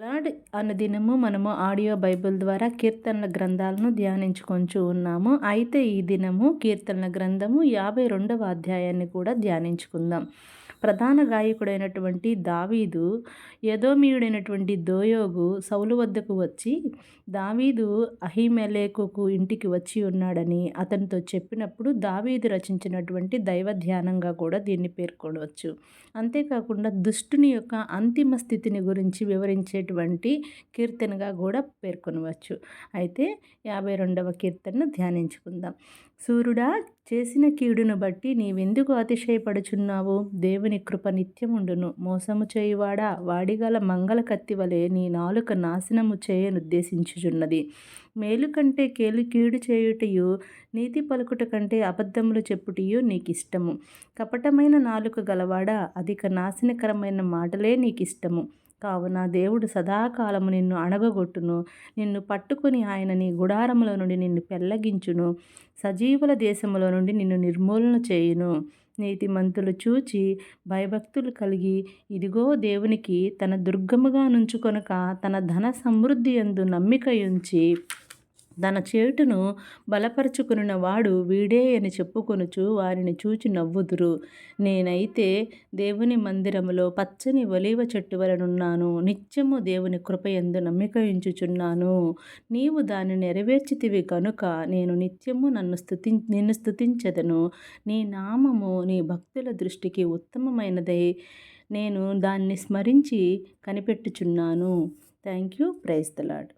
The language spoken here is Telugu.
లార్డ్ అనుదినము మనము ఆడియో బైబిల్ ద్వారా కీర్తనల గ్రంథాలను ధ్యానించుకొంచు ఉన్నాము. అయితే ఈ దినము కీర్తనల గ్రంథము యాభై రెండవ అధ్యాయాన్ని కూడా ధ్యానించుకుందాం. ప్రధాన గాయకుడైనటువంటి దావీదు యదోమీయుడైనటువంటి దోయోగు సౌలు వద్దకు వచ్చి దావీదు అహిమెలేకుకు ఇంటికి వచ్చి ఉన్నాడని అతనితో చెప్పినప్పుడు దావీదు రచించినటువంటి దైవ ధ్యానంగా కూడా దీన్ని పేర్కొనవచ్చు. అంతేకాకుండా దుష్టుని యొక్క అంతిమ స్థితిని గురించి వివరించేటువంటి కీర్తనగా కూడా పేర్కొనవచ్చు. అయితే యాభై రెండవ కీర్తనను ధ్యానించుకుందాం. సూర్యుడా చేసిన కీడును బట్టి నీవెందుకు అతిశయపడుచున్నావు? దేవుని కృప నిత్యముండును. మోసము చేయువాడా? వాడిగల మంగళ కత్తి వలె నీ నాలుక నాశనము చేయనుద్దేశించుచున్నది. మేలు కంటే కేలు కీడు చేయుటయు నీతి పలుకుట కంటే అబద్ధములు చెప్పుటయు నీకు ఇష్టము కపటమైన నాలుక గలవాడా? అధిక నాశనకరమైన మాటలే నీకు ఇష్టము కావున దేవుడు సదాకాలము నిన్ను అణగగొట్టును. నిన్ను పట్టుకుని ఆయన నీ గుడారములో నుండి నిన్ను పెల్లగించును. సజీవుల దేశములో నుండి నిన్ను నిర్మూలన చేయును. నీతిమంతులు చూచి భయభక్తులు కలిగి ఇదిగో దేవునికి తన దుర్గముగా నుంచుకొనక తన ధన సమృద్ధి ఎందు నమ్మిక ఉంచి తన చేటును బలపరుచుకున్న వాడు వీడే అని చెప్పుకొనుచు వారిని చూచి నవ్వుదురు. నేనైతే దేవుని మందిరములో పచ్చని ఒలివ చెట్టు వలనున్నాను. నిత్యము దేవుని కృపయందు నమ్మిక ఉంచుచున్నాను నీవు దాన్ని నెరవేర్చితివి కనుక నేను నిత్యము నన్ను స్థుతి నిన్ను స్థుతించదను. నీ నామము నీ భక్తుల దృష్టికి ఉత్తమమైనదై నేను దాన్ని స్మరించి కనిపెట్టుచున్నాను. Thank you praise the lord